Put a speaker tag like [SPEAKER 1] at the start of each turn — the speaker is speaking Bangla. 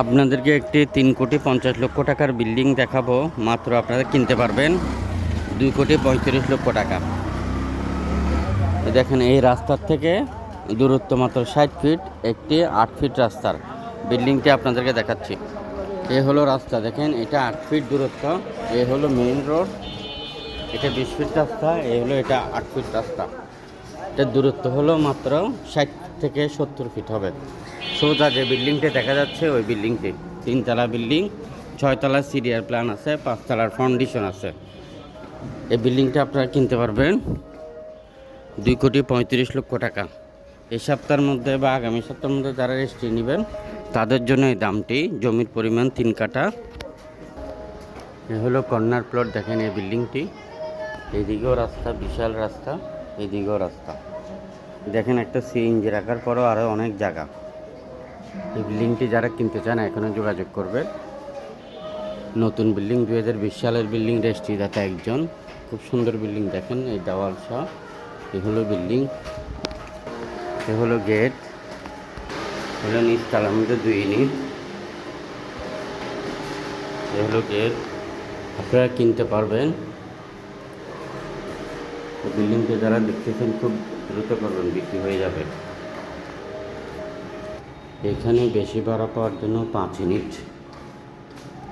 [SPEAKER 1] আপনাদেরকে একটি তিন কোটি পঞ্চাশ লক্ষ টাকার বিল্ডিং দেখাবো। মাত্র আপনারা কিনতে পারবেন দুই কোটি পঁয়ত্রিশ লক্ষ টাকা। দেখেন, এই রাস্তার থেকে দূরত্ব মাত্র ষাট ফিট, একটি আট ফিট রাস্তার বিল্ডিংটি আপনাদেরকে দেখাচ্ছি। এ হলো রাস্তা, দেখেন, এটা আট ফিট দূরত্ব, এ হলো মেইন রোড, এটা বিশ ফিট রাস্তা, এ হলো এটা আট ফিট রাস্তা। এটার দূরত্ব হলো মাত্র ষাট থেকে সত্তর ফিট হবে। সোজা যে বিল্ডিংটি দেখা যাচ্ছে, ওই বিল্ডিংটি তিনতলা বিল্ডিং, ছয়তলা সিরিয়ার প্ল্যান আছে, পাঁচতলার ফাউন্ডেশন আছে। এই বিল্ডিংটা আপনারা কিনতে পারবেন দুই কোটি পঁয়ত্রিশ লক্ষ টাকা। এই সপ্তাহের মধ্যে বা আগামী সপ্তাহের মধ্যে যারা রেজিস্ট্রি নেবেন, তাদের জন্য এই দামটি, জমির পরিমাণ তিন কাটা এ হলো কর্নার প্লট, দেখেন এই বিল্ডিংটি। এদিকেও রাস্তা, বিশাল রাস্তা, এদিকেও রাস্তা। দেখেন একটা সিএনজি রাখার পরও আরও অনেক জায়গা। এই বিল্ডিংটি যারা কিনতে চান এখনও যোগাযোগ করবে নতুন বিল্ডিং, দুই হাজার বিশ সালের বিল্ডিং রেজিস্ট্রিদাতা একজন। খুব সুন্দর বিল্ডিং দেখেন, এই দেওয়াল সহ। এ হলো বিল্ডিং। এ হলো গেট। হলো নিচ তালার মধ্যে দুই ইউনিট এ হলো গেট। আপনারা কিনতে পারবেন। বিল্ডিংটা যারা দেখতেছেন, খুব দ্রুত করবেন, বিক্রি হয়ে যাবে। এখানে বেশি ভাড়া পাওয়ার জন্য পাঁচ ইউনিট